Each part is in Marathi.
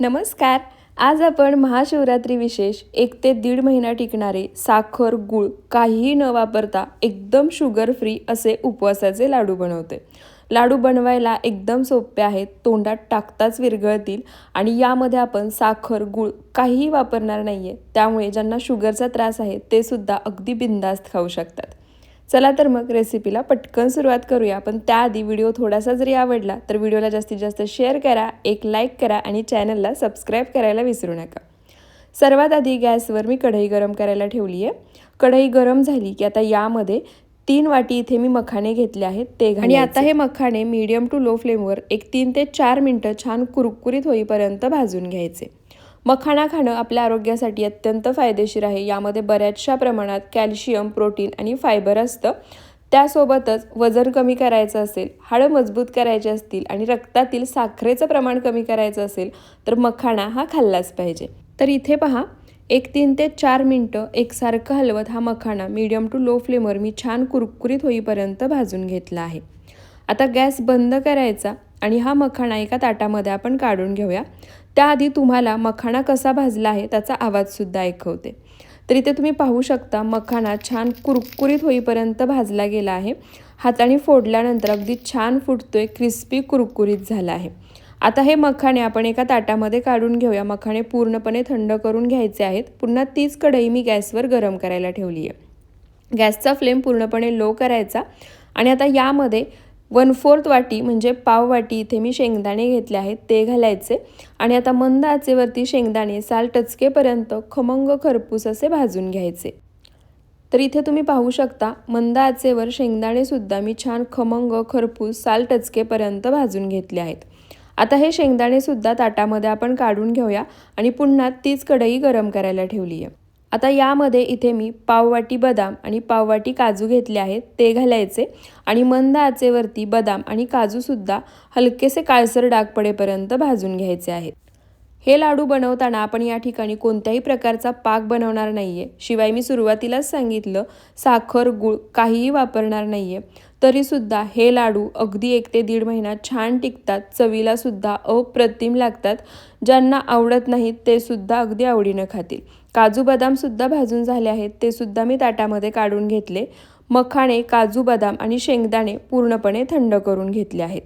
नमस्कार. आज आपण महाशिवरात्री विशेष एक ते दीड महिना टिकणारे साखर गूळ काहीही न वापरता एकदम शुगर फ्री असे उपवासाचे लाडू बनवते. लाडू बनवायला एकदम सोपे आहेत तोंडात टाकताच विरघळतील आणि यामध्ये आपण साखर गूळ काहीही वापरणार नाही आहे त्यामुळे ज्यांना शुगरचा त्रास आहे ते सुद्धा अगदी बिंदास्त खाऊ शकतात. चला तर मग रेसिपीला पटकन सुरुवात करूया. पण त्याआधी व्हिडिओ थोडासा जरी आवडला तर व्हिडिओला जास्तीत जास्त शेअर करा एक लाईक करा आणि चॅनलला सबस्क्राईब करायला विसरू नका. सर्वात आधी गॅसवर मी कढई गरम करायला ठेवली आहे कढई गरम झाली की आता यामध्ये तीन वाटी इथे मी मखाणे घेतले आहेत ते आणि आता हे मखाणे मीडियम टू लो फ्लेमवर एक तीन ते चार मिनटं छान कुरकुरीत होईपर्यंत भाजून घ्यायचे. मखाणा खाणं आपल्या आरोग्यासाठी अत्यंत फायदेशीर आहे. यामध्ये बऱ्याचशा प्रमाणात कॅल्शियम प्रोटीन आणि फायबर असतं. त्यासोबतच वजन कमी करायचं असेल हाडं मजबूत करायचे असतील आणि रक्तातील साखरेचं प्रमाण कमी करायचं असेल तर मखाणा हा खाल्लाच पाहिजे. तर इथे पहा एक तीन ते चार मिनटं एकसारखं हलवत हा मखाणा मीडियम टू लो फ्लेमवर मी छान कुरकुरीत होईपर्यंत भाजून घेतला आहे. आता गॅस बंद करायचा आणि हा मखाणा एका ताटामध्ये आपण काढून घेऊया. त्याआधी तुम्हाला मखाणा कसा भाजला आहे त्याचा आवाजसुद्धा ऐकवते. तर इथे तुम्ही पाहू शकता मखाणा छान कुरकुरीत होईपर्यंत भाजला गेला आहे. हाताने फोडल्यानंतर अगदी छान फुटतोय क्रिस्पी कुरकुरीत झाला आहे. आता हे मखाणे आपण एका ताटामध्ये काढून घेऊया. मखाणे पूर्णपणे थंड करून घ्यायचे आहेत. पुन्हा तीच कढई मी गॅसवर गरम करायला ठेवली आहे गॅसचा फ्लेम पूर्णपणे लो करायचा आणि आता यामध्ये वन फोर्थ वाटी म्हणजे पाव वाटी इथे मी शेंगदाणे घेतले आहेत ते घालायचे. आणि आता मंद आचेवरती शेंगदाणे साल टचकेपर्यंत खमंग खरपूस असे भाजून घ्यायचे. तर इथे तुम्ही पाहू शकता मंद आचेवर शेंगदाणेसुद्धा मी छान खमंग खरपूस साल टचकेपर्यंत भाजून घेतले आहेत. आता हे शेंगदाणेसुद्धा ताटामध्ये आपण काढून घेऊया आणि पुन्हा तीच कढई गरम करायला ठेवली आहे आता यामध्ये इथे मी पाववाटी बदाम आणि पाववाटी काजू घेतले आहेत ते घालायचे. आणि मंद आचेवरती बदाम आणि काजूसुद्धा हलकेसे काळसर डाग पडेपर्यंत भाजून घ्यायचे आहेत. हे लाडू बनवताना आपण या ठिकाणी कोणत्याही प्रकारचा पाक बनवणार नाही आहे शिवाय मी सुरुवातीलाच सांगितलं साखर गूळ काहीही वापरणार नाही आहे तरीसुद्धा हे लाडू अगदी एक ते दीड महिना छान टिकतात चवीलासुद्धा अप्रतिम लागतात. ज्यांना आवडत नाहीत ते सुद्धा अगदी आवडीनं खातील. काजू बदामसुद्धा भाजून झाले आहेत ते सुद्धा मी ताटामध्ये काढून घेतले. मखाणे काजू बदाम आणि शेंगदाणे पूर्णपणे थंड करून घेतले आहेत.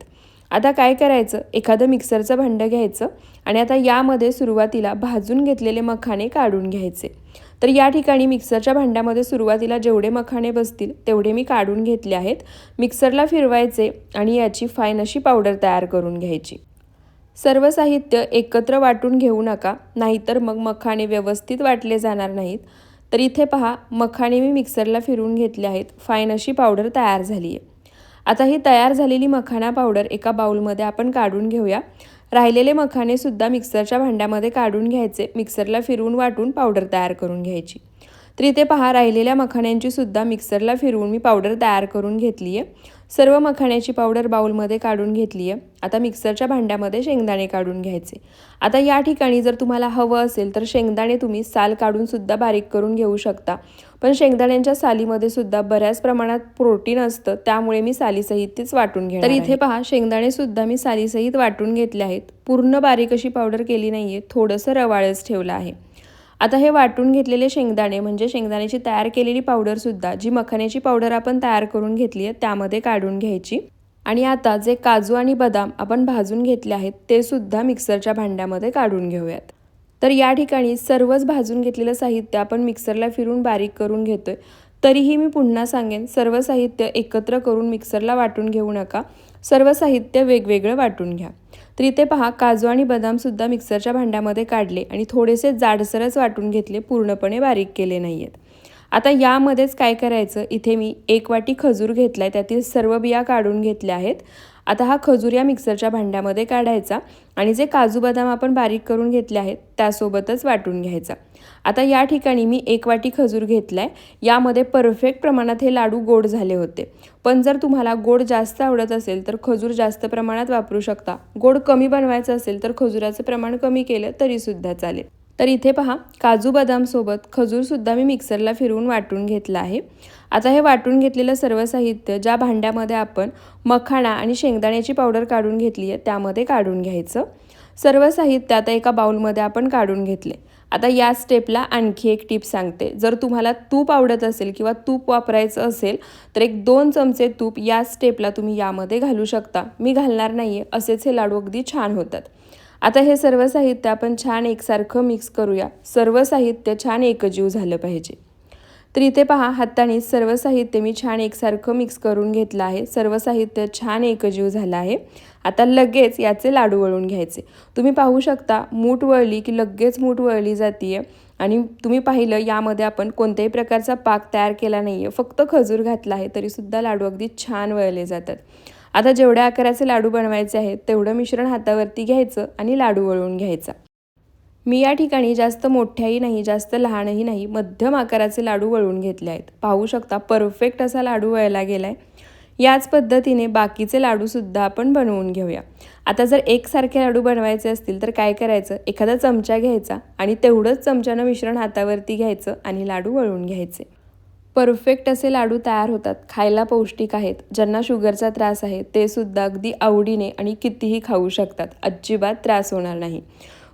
आता काय करायचं? एखादं मिक्सरचं भांडं घ्यायचं आणि आता यामध्ये सुरुवातीला भाजून घेतलेले मखाणे काढून घ्यायचे. तर या ठिकाणी मिक्सरच्या भांड्यामध्ये सुरुवातीला जेवढे मखाणे बसतील तेवढे मी काढून घेतले आहेत. मिक्सरला फिरवायचे आणि याची फाईन अशी पावडर तयार करून घ्यायची. सर्व साहित्य एकत्र वाटून घेऊ नका नाहीतर मग मखाणे व्यवस्थित वाटले जाणार नाहीत. तर इथे पहा मखाणे मी मिक्सरला फिरून घेतले आहेत. फाईन अशी पावडर तयार झाली आहे आता ही तयार झालेली मखाना पावडर एका बाउलमध्ये आपण काढून घेऊया. राहिलेले मखानेसुद्धा मिक्सरच्या भांड्यामध्ये काढून घ्यायचे. मिक्सरला फिरवून वाटून पावडर तयार करून घ्यायची. तर इथे पहा राहिलेल्या मखाण्यांची सुद्धा मिक्सरला फिरवून मी पावडर तयार करून घेतली आहे सर्व मखाण्याची पावडर बाउलमध्ये काढून घेतली आहे. आता मिक्सरच्या भांड्यामध्ये शेंगदाणे काढून घ्यायचे. आता या ठिकाणी जर तुम्हाला हवं असेल तर शेंगदाणे तुम्ही साल काढून सुद्धा बारीक करून घेऊ शकता. पण शेंगदाण्यांच्या सालीमध्ये सुद्धा बऱ्याच प्रमाणात प्रोटीन असतं त्यामुळे मी सालीसहितच वाटून घे तर इथे पहा शेंगदाणे सुद्धा मी सालीसहित वाटून घेतले आहेत. पूर्ण बारीक अशी पावडर केली नाहीये थोडंसं रवाळच ठेवलं आहे. आता हे वाटून घेतलेले शेंगदाणे म्हणजे शेंगदाण्याची तयार केलेली पावडरसुद्धा जी मखाण्याची पावडर आपण तयार करून घेतली आहे त्यामध्ये काढून घ्यायची. आणि आता जे काजू आणि बदाम आपण भाजून घेतले आहेत ते सुद्धा मिक्सरच्या भांड्यामध्ये काढून घेऊयात. तर या ठिकाणी सर्वच भाजून घेतलेलं साहित्य आपण मिक्सरला फिरून बारीक करून घेतोय. तरीही मी पुन्हा सांगेन सर्व साहित्य एकत्र करून मिक्सरला वाटून घेऊ नका. सर्व साहित्य वेगवेगळं वाटून घ्या. तर इथे पहा काजू आणि बदामसुद्धा मिक्सरच्या भांड्यामध्ये काढले आणि थोडेसे जाडसरच वाटून घेतले पूर्णपणे बारीक केले नाही आहेत आता यामध्येच काय करायचं? इथे मी एक वाटी खजूर घेतला आहे त्यातील सर्व बिया काढून घेतल्या आहेत. आता हा खजूर या मिक्सरच्या भांड्यामध्ये काढायचा आणि जे काजू बदाम आपण बारीक करून घेतले आहेत त्यासोबतच वाटून घ्यायचा. आता या ठिकाणी मी एक वाटी खजूर घेतला आहे यामध्ये परफेक्ट प्रमाणात हे लाडू गोड झाले होते. पण जर तुम्हाला गोड जास्त आवडत असेल तर खजूर जास्त प्रमाणात वापरू शकता. गोड कमी बनवायचं असेल तर खजुराचं प्रमाण कमी केलं तरीसुद्धा चालेल. तर इथे पहा काजू बदामसोबत खजूरसुद्धा मी मिक्सरला फिरवून वाटून घेतला आहे. आता हे वाटून घेतलेलं सर्व साहित्य ज्या भांड्यामध्ये आपण मखाणा आणि शेंगदाण्याची पावडर काढून घेतली आहे त्यामध्ये काढून घ्यायचं. सर्व साहित्य आता एका बाउलमध्ये आपण काढून घेतले. आता या स्टेपला आणखी एक टिप सांगते. जर तुम्हाला तूप आवडत असेल किंवा तूप वापरायचं असेल तर एक दोन चमचे तूप या स्टेपला तुम्ही यामध्ये घालू शकता. मी घालणार नाही आहे असेच हे लाडू अगदी छान होतात. आता हे सर्व साहित्य आपण छान एकसारखं मिक्स करूया. सर्व साहित्य छान एकजीव झालं पाहिजे. तर इथे पहा हाताने सर्व साहित्य मी छान एकसारखं मिक्स करून घेतलं आहे. सर्व साहित्य छान एकजीव झालं आहे. आता लगेच याचे लाडू वळून घ्यायचे. तुम्ही पाहू शकता मूठ वळली की लगेच मूठ वळली जाते आणि तुम्ही पाहिलं यामध्ये आपण कोणत्याही प्रकारचा पाक तयार केला नाही आहे फक्त खजूर घातला आहे तरीसुद्धा लाडू अगदी छान वळले जातात. आता जेवढ्या आकाराचे लाडू बनवायचे आहेत तेवढं मिश्रण हातावरती घ्यायचं आणि लाडू वळून घ्यायचा. मी या ठिकाणी जास्त मोठ्याही नाही जास्त लहानही नाही मध्यम आकाराचे लाडू वळून घेतले आहेत. पाहू शकता परफेक्ट असा लाडू वळला गेला आहे याच पद्धतीने बाकीचे लाडूसुद्धा आपण बनवून घेऊया. आता जर एकसारखे लाडू बनवायचे असतील तर काय करायचं? एखादा चमचा घ्यायचा आणि तेवढंच चमच्यानं मिश्रण हातावरती घ्यायचं आणि लाडू वळून घ्यायचे. परफेक्ट असे लाडू तयार होतात. खायला पौष्टिक आहेत. ज्यांना शुगरचा त्रास आहे ते सुद्धा अगदी आवडीने आणि कितीही खाऊ शकतात. अजिबात त्रास होणार नाही.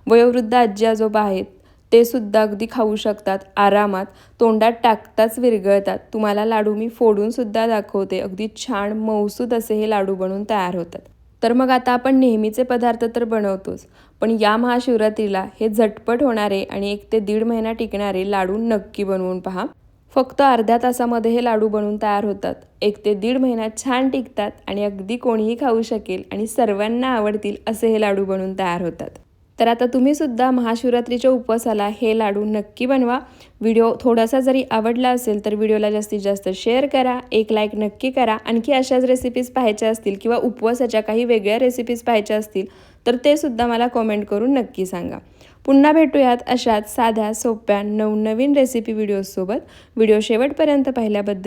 वयोवृद्ध आजी आजोबा आहेत ते सुद्धा अगदी खाऊ शकतात. आरामात तोंडात टाकताच विरघळतात. तुम्हाला लाडू मी फोडून सुद्धा दाखवते. अगदी छान मौसूद असे हे लाडू बनवून तयार होतात. तर मग आता आपण नेहमीचे पदार्थ तर बनवतोच पण या महाशिवरात्रीला हे झटपट होणारे आणि एक ते दीड महिना टिकणारे लाडू नक्की बनवून पहा. फक्त अर्ध्या तासामध्ये हे लाडू बनवून तयार होतात. एक ते दीड महिन्यात छान टिकतात आणि अगदी कोणीही खाऊ शकेल आणि सर्वांना आवडतील असे हे लाडू बनवून तयार होतात. तर आता तुम्ही सुद्धा महाशिवरात्रीच्या उपवासाला हे लाडू नक्की बनवा. व्हिडिओ थोडासा जरी आवडला असेल तर व्हिडिओला जास्तीत जास्त शेअर करा एक लाईक नक्की करा. आणखी अशाच रेसिपीज पाहायच्या असतील किंवा उपवासाच्या काही वेगळ्या रेसिपीज पाहायच्या असतील तर ते सुद्धा मला कॉमेंट करून नक्की सांगा. पुन्हा भेटूयात अशाच साध्या सोप्या नवनवीन रेसिपी व्हिडिओजसोबत व्हिडिओ शेवटपर्यंत पाहिल्याबद्दल